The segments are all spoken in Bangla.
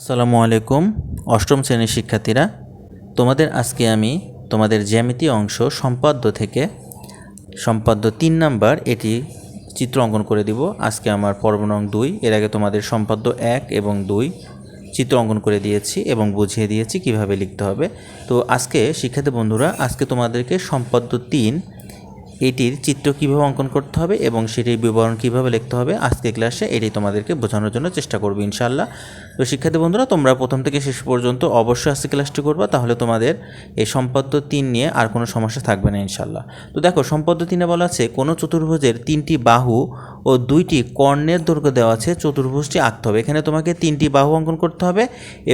আসসালামু আলাইকুম, অষ্টম শ্রেণির শিক্ষার্থীরা। তোমাদের আজকে আমি তোমাদের জ্যামিতি অংশ সম্পাদ্য থেকে সম্পাদ্য তিন নাম্বার এটি চিত্র অঙ্কন করে দিব। আজকে আমার পর্ব নং দুই, এর আগে তোমাদের সম্পাদ্য এক এবং দুই চিত্র অঙ্কন করে দিয়েছি এবং বুঝিয়ে দিয়েছি কীভাবে লিখতে হবে। তো আজকে শিক্ষার্থী বন্ধুরা, আজকে তোমাদেরকে সম্পাদ্য তিন এটির চিত্র কীভাবে অঙ্কন করতে হবে এবং সেটির বিবরণ কীভাবে লিখতে হবে আজকে ক্লাসে এটি তোমাদেরকে বোঝানোর জন্য চেষ্টা করব ইনশাল্লাহ তো শিক্ষার্থী বন্ধুরা, তোমরা প্রথম থেকে শেষ পর্যন্ত অবশ্যই আজকে ক্লাসটি করবা, তাহলে তোমাদের এই সম্পাদ্য তিন নিয়ে আর কোনো সমস্যা থাকবে না ইনশাল্লাহ তো দেখো সম্পাদ্য তিনে বলা আছে, কোনো চতুর্ভুজের তিনটি বাহু ও দুইটি কর্ণের দৈর্ঘ্য দেওয়া আছে, চতুর্ভুজটি আঁকতে হবে। এখানে তোমাকে তিনটি বাহু অঙ্কন করতে হবে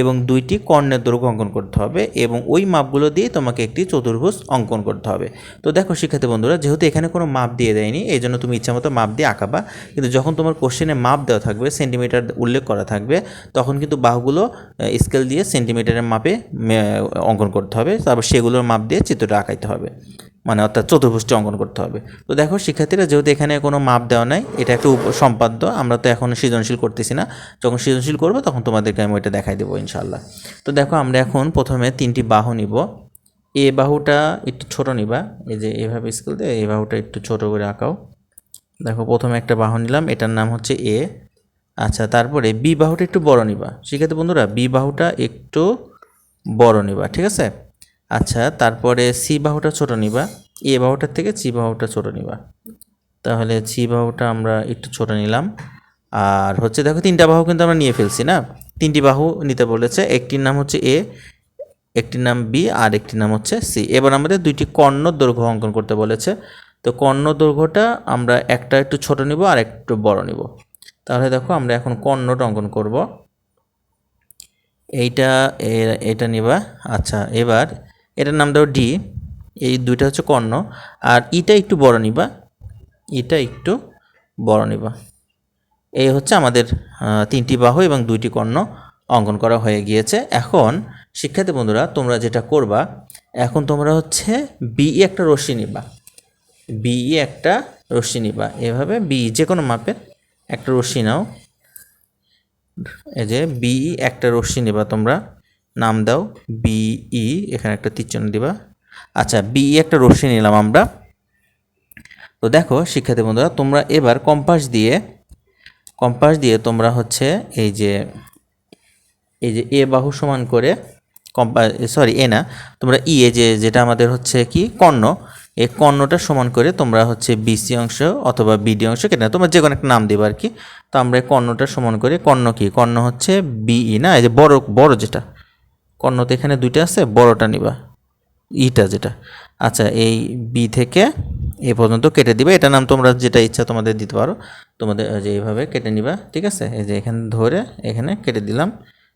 এবং দুইটি কর্ণের দৈর্ঘ্য অঙ্কন করতে হবে এবং ওই মাপগুলো দিয়ে তোমাকে একটি চতুর্ভুজ অঙ্কন করতে হবে। তো দেখো শিক্ষার্থী বন্ধুরা, যেহেতু এখানে কোনো মাপ দিয়ে দেয়নি, এই জন্য তুমি ইচ্ছা মতো মাপ দিয়ে আঁকাবা। কিন্তু যখন তোমার কোশ্চেনে মাপ দেওয়া থাকবে সেন্টিমিটার উল্লেখ করা থাকবে, তখন কিন্তু বাহুগুলো স্কেল দিয়ে সেন্টিমিটারের মাপে অঙ্কন করতে হবে। তারপর সেগুলোর মাপ দিয়ে চিত্রটা আঁকাইতে হবে। মানে অর্থাৎ চতুর্ভুজটি অঙ্কন করতে হবে। তো দেখো, শিক্ষার্থীরা যেহেতু এখানে কোনো মাপ দেওয়া নাই, এটা একটা সম্পাদ্য, আমরা তো এখন সৃজনশীল করতেছি না। যখন সৃজনশীল করব, তখন তোমাদেরকে আমি ওইটা দেখাই দেবো ইনশাল্লাহ তো দেখো, আমরা এখন প্রথমে তিনটি বাহু নিব। এ বাহুটা একটু ছোট নিবা। এই যে এভাবে স্কেল দিয়ে এই বাহুটা একটু ছোট করে আঁকাও। দেখো, প্রথমে একটা বাহু নিলাম, এটার নাম হচ্ছে এ। আচ্ছা তারপরে বি বাহুটা একটু বড় নিবা। শিক্ষার্থী বন্ধুরা, বি বাহুটা একটু বড় নিবা, ঠিক আছে? আচ্ছা তারপরে সি বাহুটা ছোট নিবা। এ বাহুটার থেকে সি বাহুটা ছোট নিবা। তাহলে সি বাহুটা আমরা একটু ছোট নিলাম। আর হচ্ছে, দেখো, তিনটা বাহু কিন্তু আমরা নিয়ে ফেলছি না? তিনটি বাহু নিতে বলেছে, একটির নাম হচ্ছে এ একটির নাম বি আর একটির নাম হচ্ছে সি। এবার আমাদের দুইটি কর্ণ দৈর্ঘ্য অঙ্কন করতে বলেছে। তো কর্ণ দৈর্ঘ্যটা আমরা একটা একটু ছোট নিব আর একটু বড় নিব। তাহলে দেখো আমরা এখন কর্ণটা অঙ্কন করব। এইটা এটা নিবা। আচ্ছা এবার এটার নাম দাও ডি। এই দুইটা হচ্ছে কর্ণ। আর ইটা একটু বড় নিবা। ইটা একটু বড় নিবা। এই হচ্ছে আমাদের তিনটি বাহু এবং দুইটি কর্ণ অঙ্কন করা হয়ে গিয়েছে। এখন শিক্ষার্থী বন্ধুরা, তোমরা যেটা করবা, এখন তোমরা হচ্ছে বিই একটা রশ্মি নিবা। বিই একটা রশ্মি নিবা। এভাবে বি যে কোনো মাপের একটা রশ্মি নাও। এই যে বিই একটা রশ্মি নিবা তোমরা। নাম দাও বিই এখানে একটা তীরচিহ্ন দিবা। আচ্ছা বিই একটা রশ্মি নিলাম আমরা। তো দেখো, শিক্ষার্থী বন্ধুরা, তোমরা এবার কম্পাস দিয়ে কম্পাস দিয়ে তোমরা হচ্ছে এই যে এই যে এ বাহু সমান করে কম্পা সরি এ না, তোমরা ই এ যে, যেটা আমাদের হচ্ছে কি, কর্ণ, এই কর্ণটা সমান করে তোমরা হচ্ছে বিসি অংশ অথবা বিডি অংশ কেটে। তোমরা যে কোনো একটা নাম দেবে আর কি তো আমরা এই কর্ণটা সমান করে, কর্ণ কি? কর্ণ হচ্ছে বিই না? এই যে বড় বড় যেটা। কর্ণ তো এখানে দুইটা আছে, বড়টা নিবা। ইটা যেটা। আচ্ছা এই বি থেকে এ পর্যন্ত কেটে দিবে। এটা নাম তোমরা যেটা ইচ্ছা তোমাদের দিতে পারো। তোমাদের, যে এইভাবে কেটে নিবা, ঠিক আছে? এই যে এখানে ধরে এখানে কেটে দিলাম।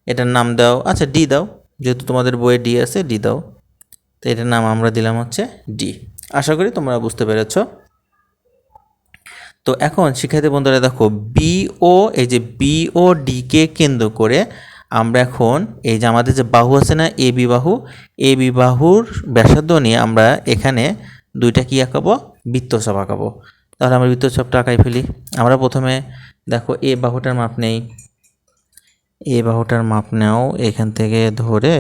এটার নাম দাও আচ্ছা ডি দাও। যেহেতু তোমাদের বইয়ে ডি আছে ডি দাও। তো এটার নাম আমরা দিলাম হচ্ছে ডি আশা করি তোমরা বুঝতে পেরেছ। তো এখন শিক্ষার্থী বন্ধুরা, দেখো বি ও এই যে বি ও ডিকে কেন্দ্র করে আমরা এখন এই যে আমাদের যে বাহু আছে না এ বিবাহু এ বি বাহুর ব্যাসার্ধ নিয়ে আমরা এখানে দুইটা কি আঁকাবো? বৃত্তচাপ আঁকাবো। তাহলে আমরা বৃত্তচাপটা আঁকাই ফেলি। আমরা প্রথমে, দেখো এ বাহুটার মাপ নেই। এ বাহুটার মাপ নাও এখান থেকে ধরে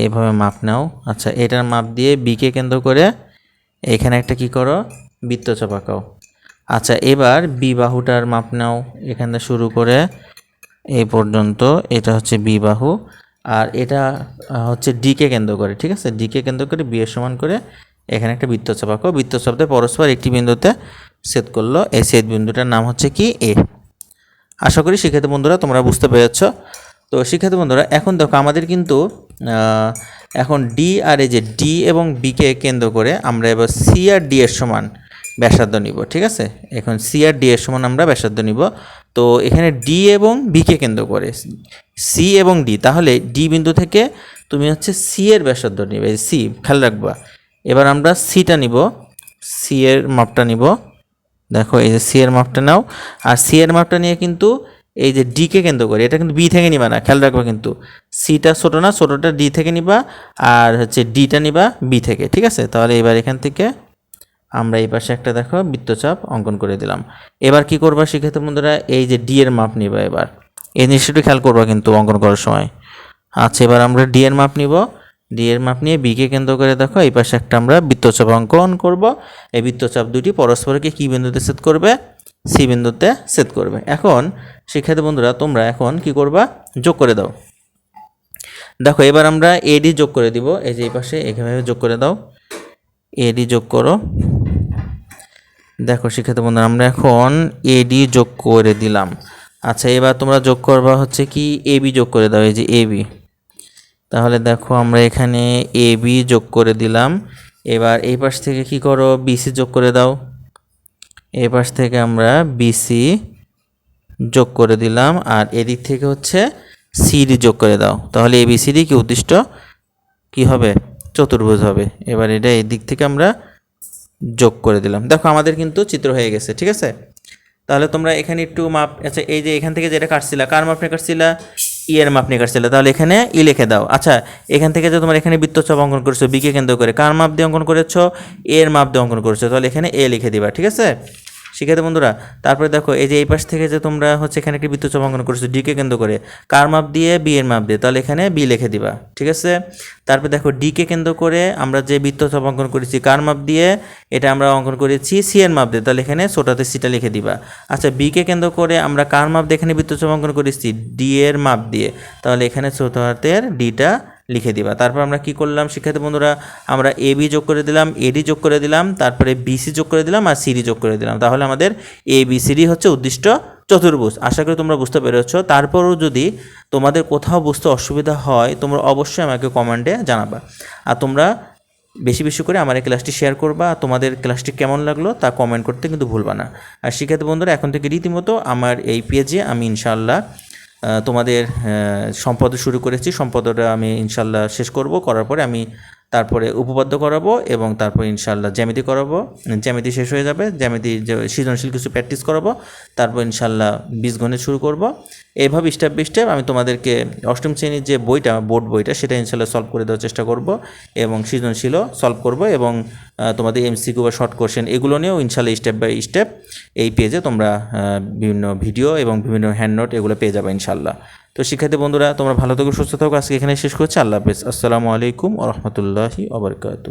এইভাবে মাপ নাও। আচ্ছা এটার মাপ দিয়ে বিকে কেন্দ্র করে এখানে একটা কি করো? বৃত্তচাপ আঁকাও আচ্ছা এবার বি বাহুটার মাপ নাও এখান শুরু করে। এই পর্যন্ত এটা হচ্ছে বি বাহু আর এটা হচ্ছে ডিকে কেন্দ্র করে, ঠিক আছে? ডিকে কেন্দ্র করে বি এর সমান করে এখানে একটা বৃত্তচাপ আঁকো বৃত্তচাপতে পরস্পর একটি বিন্দুতে ছেদ করল। এই ছেদ বিন্দুটার নাম হচ্ছে কি? এ আশা করি শিক্ষার্থী বন্ধুরা তোমরা বুঝতে পেরেছ। তো শিক্ষার্থী বন্ধুরা, এখন দেখো আমাদের কিন্তু এখন ডি আর এ যে ডি এবং বিকে কেন্দ্র করে আমরা এবার সি আর ডি এর সমান ব্যাসার্ধ নিব, ঠিক আছে? এখন সি আর ডি এর সমান আমরা ব্যাসার্ধ নিব। তো এখানে ডি এবং বিকে কেন্দ্র করে সি এবং ডি তাহলে ডি বিন্দু থেকে তুমি হচ্ছে সি এর ব্যাসার্ধ নিবে সি খেয়াল রাখবা। এবার আমরা সিটা নিব সি এর মাপটা নিব। দেখো এই যে সি এর মাপটা নাও। আর সি এর মাপটা নিয়ে কিন্তু এই যে ডি কে কেন্দ্র করে, এটা কিন্তু বি থেকে নিবা না, খেয়াল রাখবা কিন্তু। সিটা ছোটো না, ছোটোটা ডি থেকে নিবা, আর হচ্ছে ডিটা নিবা বি থেকে, ঠিক আছে? তাহলে এবার এখান থেকে আমরা এই পাশে একটা দেখো বৃত্তচাপ অঙ্কন করে দিলাম। এবার কি করবা শিক্ষার্থী বন্ধুরা? এই যে ডি এর মাপ নিবা এবার। এই জিনিসটা খেয়াল করবা কিন্তু অঙ্কন করার সময়। আচ্ছা এবার আমরা ডি এর মাপ নিব। ডি এর মাপ নিয়ে বিকে কেন্দ্র করে দেখো, এই পাশে একটা আমরা বৃত্তচাপ অঙ্কন করব। এই বৃত্তচাপ দুটি পরস্পরকে কী বিন্দুতে সেট করবে? সি বিন্দুতে সেট করবে। এখন, শিক্ষার্থী বন্ধুরা, তোমরা এখন কি করবা? যোগ করে দাও। দেখো, এবার আমরা এডি যোগ করে দিব। এই যে এই পাশে, এখানে যোগ করে দাও। এডি যোগ করো। দেখো, শিক্ষার্থী বন্ধুরা, আমরা এখন এডি যোগ করে দিলাম। আচ্ছা এবার তোমরা যোগ করবা হচ্ছে কি এবি যোগ করে দাও। এই যে এবি তাহলে দেখো আমরা এখানে এ বি যোগ করে দিলাম। এবার এই পাশ থেকে কি করো? বিসি যোগ করে দাও। এই পাশ থেকে আমরা বিসি যোগ করে দিলাম আর এদিক থেকে হচ্ছে সিডি যোগ করে দাও। তাহলে এবিসিডি কি উদ্দিষ্ট? কি হবে? চতুর্ভুজ হবে। এবার এটা এই দিক থেকে আমরা যোগ করে দিলাম। দেখো আমাদের কিন্তু চিত্র হয়ে গেছে, ঠিক আছে? তাহলে তোমরা এখানে একটু মাপ আচ্ছা এই যে এখান থেকে যেটা কাটছিলা, কার মাপ নিয়ে কাটছিলা? ই এর মাপ নিয়ে কাটছিলা তাহলে এখানে ই লিখে দাও। আচ্ছা এখান থেকে যে তোমার এখানে বৃত্তচাপ অঙ্কন করেছ বিকে কেন্দ্র করে কার মাপ দিয়ে অঙ্কন করেছ? এর মাপ দিয়ে অঙ্কন করেছ, তাহলে এখানে এ লিখে দিবা, ঠিক আছে? শিখাতে বন্ধুরা, তারপরে দেখো, এই যে এই পাশ থেকে যে তোমরা হচ্ছে এখানে একটি বৃত্তচাপ অঙ্কন করেছ ডিকে কেন্দ্র করে, কার মাপ দিয়ে বি এর মাপ দিয়ে, তাহলে এখানে বি লিখে দিবা, ঠিক আছে? তারপরে দেখো ডিকে কেন্দ্র করে আমরা যে বৃত্তচাপ অঙ্কন করেছি, কার মাপ দিয়ে, এটা আমরা অঙ্কন করেছি সি এর মাপ দিয়ে, তাহলে এখানে ছোটাতে সিটা লিখে দিবা। আচ্ছা বিকে কেন্দ্র করে আমরা কার মাপ দিয়ে এখানে বৃত্তচাপ অঙ্কন করেছি ডি এর মাপ দিয়ে, তাহলে এখানে ছোট হাতের ডিটা লিখে দিবা। তারপর আমরা কি করলাম? শিক্ষার্থী বন্ধুরা, আমরা এ বি যোগ করে দিলাম এডি যোগ করে দিলাম, তারপরে বিসি যোগ করে দিলাম, আর সিডি যোগ করে দিলাম। তাহলে আমাদের এ বি সিডি হচ্ছে উদ্দিষ্ট চতুর্ভুজ। আশা করি তোমরা বুঝতে পেরেছ। তারপরও যদি তোমাদের কোথাও বুঝতে অসুবিধা হয়, তোমরা অবশ্যই আমাকে কমেন্টে জানাবা। আর তোমরা বেশি বেশি করে আমার এই ক্লাসটি শেয়ার করবা। তোমাদের ক্লাসটি কেমন লাগল তা কমেন্ট করতে কিন্তু ভুলবা না। আর শিক্ষার্থী বন্ধুরা, এখন থেকে রীতিমতো আমার এই পেজে আমি ইনশাল্লাহ তোমাদের সম্পদ শুরু করেছি। সম্পদটা আমি ইনশাল্লাহ শেষ করব। করার পরে আমি তারপরে উপপাদ্য করাবো এবং তারপর ইনশাল্লাহ জ্যামিতি করাবো। জ্যামিতি শেষ হয়ে যাবে। জ্যামিতি সৃজনশীল কিছু প্র্যাকটিস করাবো, তারপর ইনশাল্লাহ বীজগণিত শুরু করব। এইভাবে স্টেপ বাই স্টেপ আমি তোমাদেরকে অষ্টম শ্রেণির যে বইটা বোর্ড বইটা, সেটা ইনশাল্লাহ সলভ করে দেওয়ার চেষ্টা করব এবং সৃজনশীলও সলভ করব এবং তোমাদের এমসিকিউ বা শর্ট কোশ্চেন এগুলো নিয়েও ইনশাল্লাহ স্টেপ বাই স্টেপ এই পেজে তোমরা বিভিন্ন ভিডিও এবং বিভিন্ন হ্যান্ড নোট এগুলো পেয়ে যাবে ইনশাল্লাহ। তো শিক্ষার্থী বন্ধুরা, তোমরা ভালো থাকো, সুস্থ থাকো। আজকে এখানে শেষ করছি। আল্লাহ হাফেজ। আসসালামু আলাইকুম রহমতুল্লাহি ওবরকাতু